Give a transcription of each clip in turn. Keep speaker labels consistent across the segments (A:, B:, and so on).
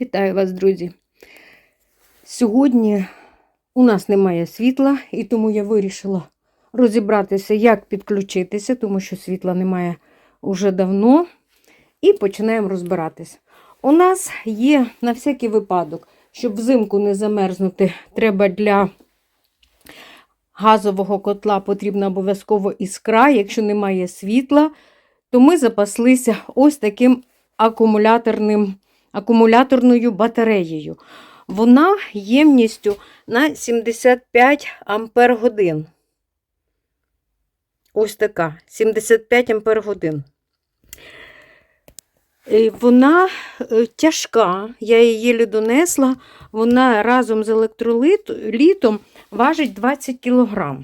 A: Вітаю вас, друзі! Сьогодні у нас немає світла, і тому я вирішила розібратися, як підключитися, тому що світла немає уже давно. І починаємо розбиратись. У нас є на всякий випадок, щоб взимку не замерзнути, треба для газового котла потрібна обов'язково іскра. Якщо немає світла, то ми запаслися ось таким акумуляторним акумуляторною батареєю. Вона ємністю на 75 ампер годин. Ось така 75 ампер годин. Вона е, тяжка, я її єлі донесла, вона разом з електролітом важить 20 кг.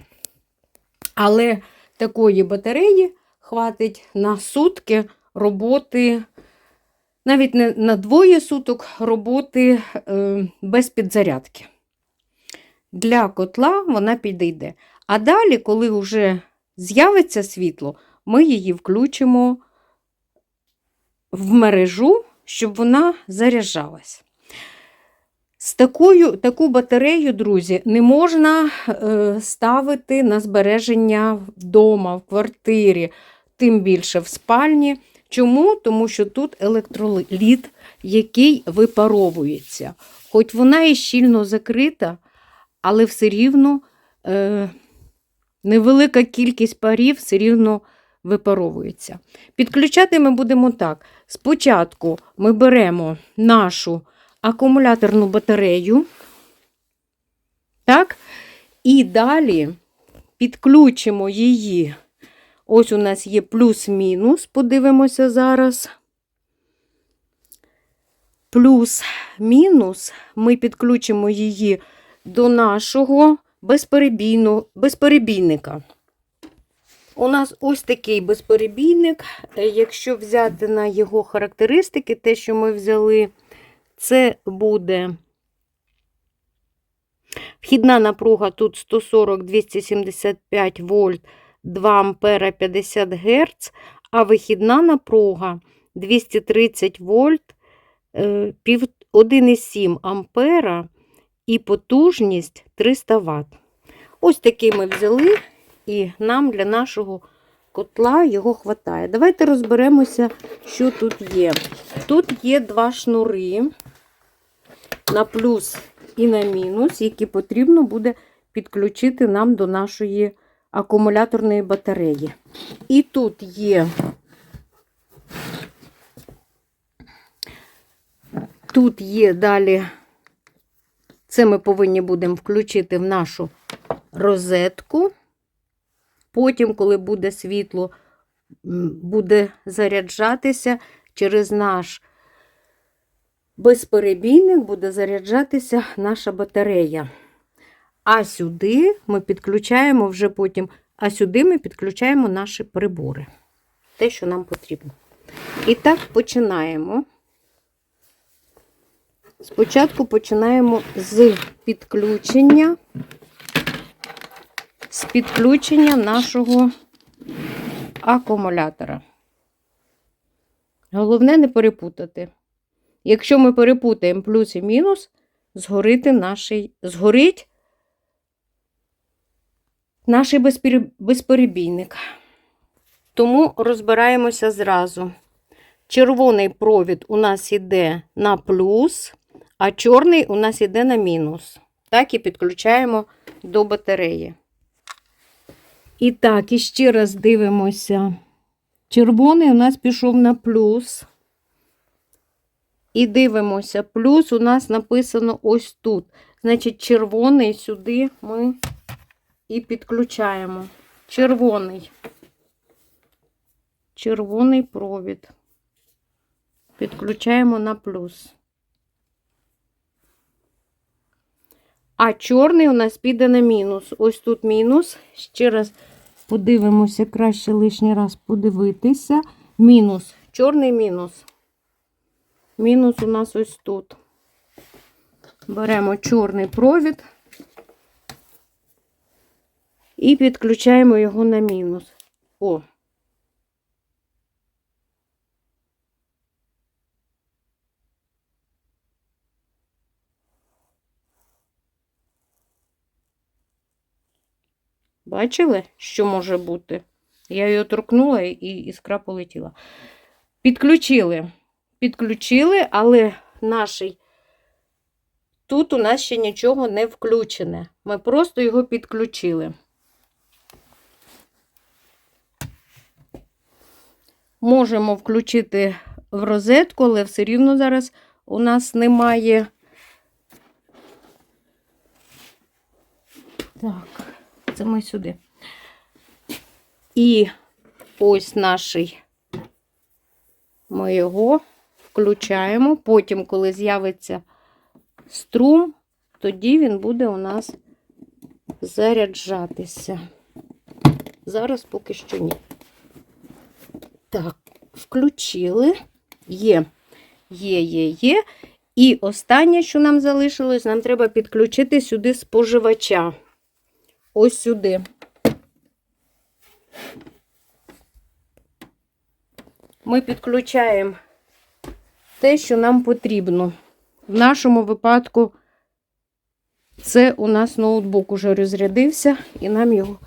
A: Але такої батареї хватить на сутки роботи навіть не на двоє суток роботи е, без підзарядки. Для котла вона підійде. А далі, коли вже з'явиться світло, ми її включимо в мережу, щоб вона заряджалась. З такою, таку батарею, друзі, не можна е, ставити на збереження вдома, в квартирі, тим більше в спальні. Чому? Тому що тут електроліт, який випаровується. Хоч вона і щільно закрита, але все рівно е, невелика кількість парів все рівно випаровується. Підключати ми будемо так. Спочатку ми беремо нашу акумуляторну батарею, так, і далі підключимо її. Ось у нас є плюс-мінус, подивимося зараз. Плюс-мінус ми підключимо її до нашого безперебійника. У нас ось такий безперебійник. Якщо взяти на його характеристики, те, що ми взяли, це буде вхідна напруга тут 140-275 вольт. 2 ампера 50 Гц, а вихідна напруга 230 вольт 1,7 ампера і потужність 300 Вт. Ось такий ми взяли, і нам для нашого котла його хватає. Давайте розберемося, що тут є. Тут є два шнури на плюс і на мінус, які потрібно буде підключити нам до нашої акумуляторної батареї. І тут є тут є далі, це ми повинні будемо включити в нашу розетку. Потім, коли буде світло, буде заряджатися через наш безперебійник, буде заряджатися наша батарея. А сюди ми підключаємо вже потім, а сюди ми підключаємо наші прибори. Те, що нам потрібно. І так починаємо. Спочатку починаємо з підключення, з підключення нашого акумулятора. Головне не перепутати. Якщо ми перепутаємо плюс і мінус, згорить наш, згорить наш безперебійник. Тому розбираємося зразу. Червоний провід у нас йде на плюс, а чорний у нас йде на мінус. Так і підключаємо до батареї. І так, і ще раз дивимося. Червоний у нас пішов на плюс. І дивимося, плюс у нас написано ось тут. Значить, червоний сюди ми і підключаємо червоний, червоний провід. Підключаємо на плюс. А чорний у нас піде на мінус. Ось тут мінус. Ще раз подивимося, краще лишній раз подивитися. Мінус. Чорний мінус. Мінус у нас ось тут. Беремо чорний провід і підключаємо його на мінус. О. Бачили, що може бути? Я його торкнула і іскра полетіла. Підключили, підключили, але наший тут у нас ще нічого не включене. Ми просто його підключили. Можемо включити в розетку, але все рівно зараз у нас немає. Так, це ми сюди. І ось наш. Ми його включаємо. Потім, коли з'явиться струм, тоді він буде у нас заряджатися. Зараз поки що ні. Так, включили. Є, є, є, є. І останнє, що нам залишилось, нам треба підключити сюди споживача. Ось сюди. Ми підключаємо те, що нам потрібно. В нашому випадку це у нас ноутбук уже розрядився, і нам його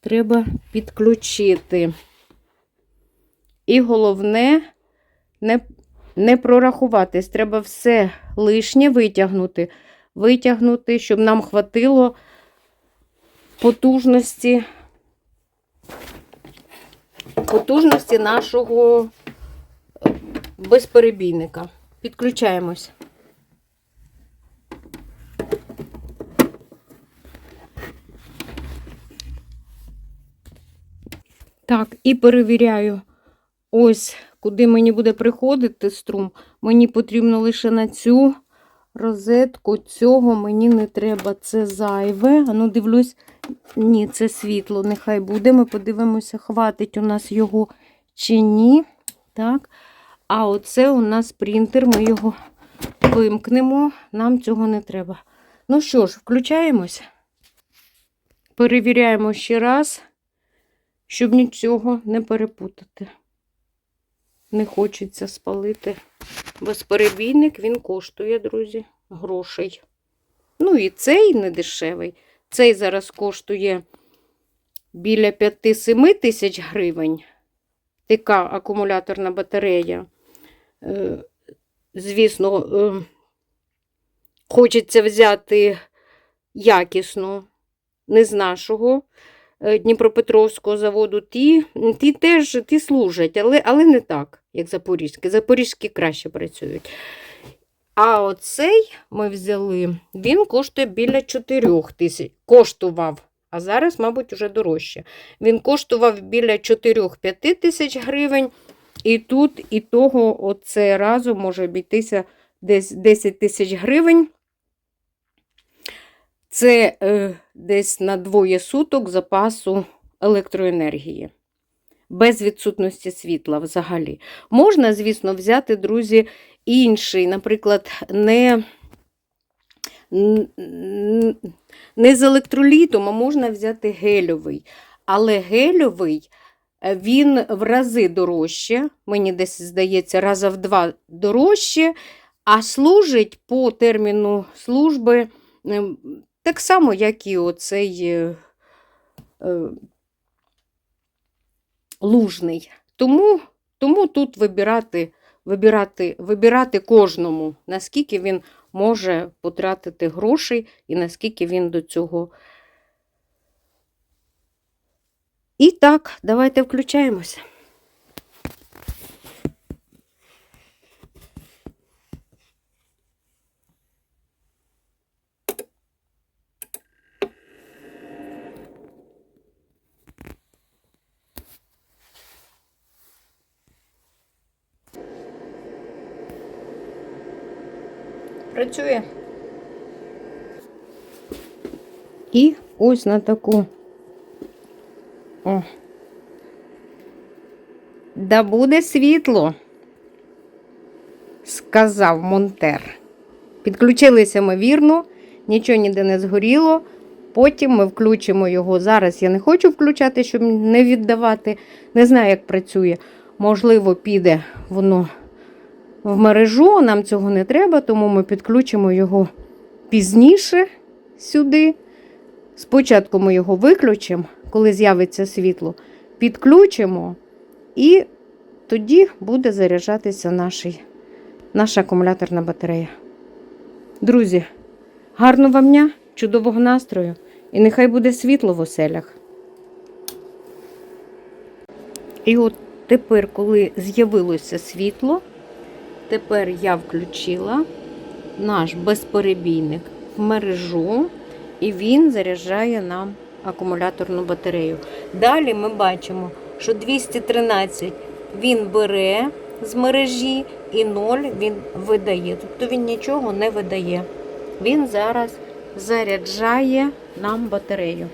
A: треба підключити. І головне, не, не прорахуватись. Треба все лишнє витягнути. Витягнути, щоб нам хватило потужності, потужності нашого е, безперебійника. Підключаємось. Так, і перевіряю, ось куди мені буде приходити струм. Мені потрібно лише на цю розетку. Цього мені не треба. Це зайве. А ну, дивлюсь, ні, це світло. Нехай буде. Ми подивимося, хватить у нас його чи ні. Так. А оце у нас принтер, ми його вимкнемо, нам цього не треба. Ну що ж, включаємось. Перевіряємо ще раз, щоб нічого не перепутати. Не хочеться спалити. Безперебійник він коштує, друзі, грошей. Ну і цей не дешевий. Цей зараз коштує біля 5-7 тисяч гривень. Така акумуляторна батарея. Е, Звісно, е, хочеться взяти якісну, не з нашого Дніпропетровського заводу. Ті, ті теж ті служать, але, але не так, як запорізькі. Запорізькі краще працюють. А оцей ми взяли, він коштує біля 4 тисяч. Коштував, а зараз, мабуть, уже дорожче. Він коштував біля 4-5 тисяч гривень. І тут, і того, оце разом може обійтися десь 10 тисяч гривень. Це е, десь на двоє суток запасу електроенергії. Без відсутності світла взагалі. Можна, звісно, взяти, друзі, інший, наприклад, не, не з електролітом, а можна взяти гельовий. Але гельовий він в рази дорожче, мені десь здається, раза в два дорожче, а служить по терміну служби ем, так само, як і оцей е, е, лужний. Тому тому тут вибирати, вибирати, вибирати кожному, наскільки він може потратити грошей і наскільки він до цього. І так, давайте включаємося. Працює. І ось на таку. О. Да буде світло, сказав Монтер. Підключилися ми вірно, нічого ніде не згоріло. Потім ми включимо його. Зараз я не хочу включати, щоб не віддавати. Не знаю, як працює. Можливо, піде воно в мережу, нам цього не треба, тому ми підключимо його пізніше сюди. Спочатку ми його виключимо, коли з'явиться світло, підключимо, і тоді буде заряджатися наш, наша акумуляторна батарея. Друзі, гарного вам дня, чудового настрою і нехай буде світло в оселях. І от тепер, коли з'явилося світло, тепер я включила наш безперебійник в мережу, і він заряджає нам акумуляторну батарею. Далі ми бачимо, що 213 він бере з мережі і 0 він видає. Тобто він нічого не видає. Він зараз заряджає нам батарею.